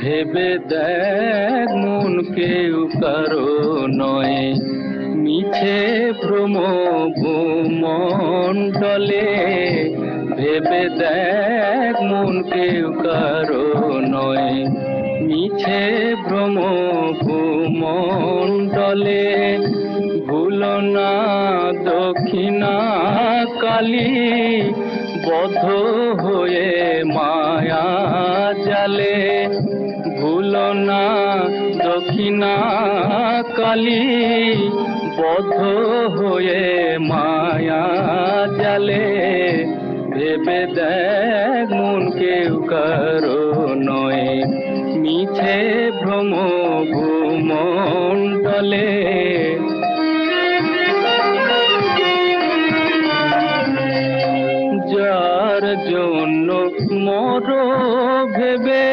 ভেবে দেখ মন কেউ কারও নয়। মিছে ভ্রম ভূমণ্ডলে ভেবে দেখ মন কেউ কারও নয়। মিছে ভ্রম ভূমণ্ডলে ভুল না দক্ষিণা কালী বদ্ধ হয়ে মায়া জালে, ভুল না দক্ষিণা কালী বদ্ধ হয়ে মায়া জালে, ভেবে দেখ মন কেউ কারও নয়। মিছে ভ্রম ভূমণ্ডলে যার জন্য মর ভেবে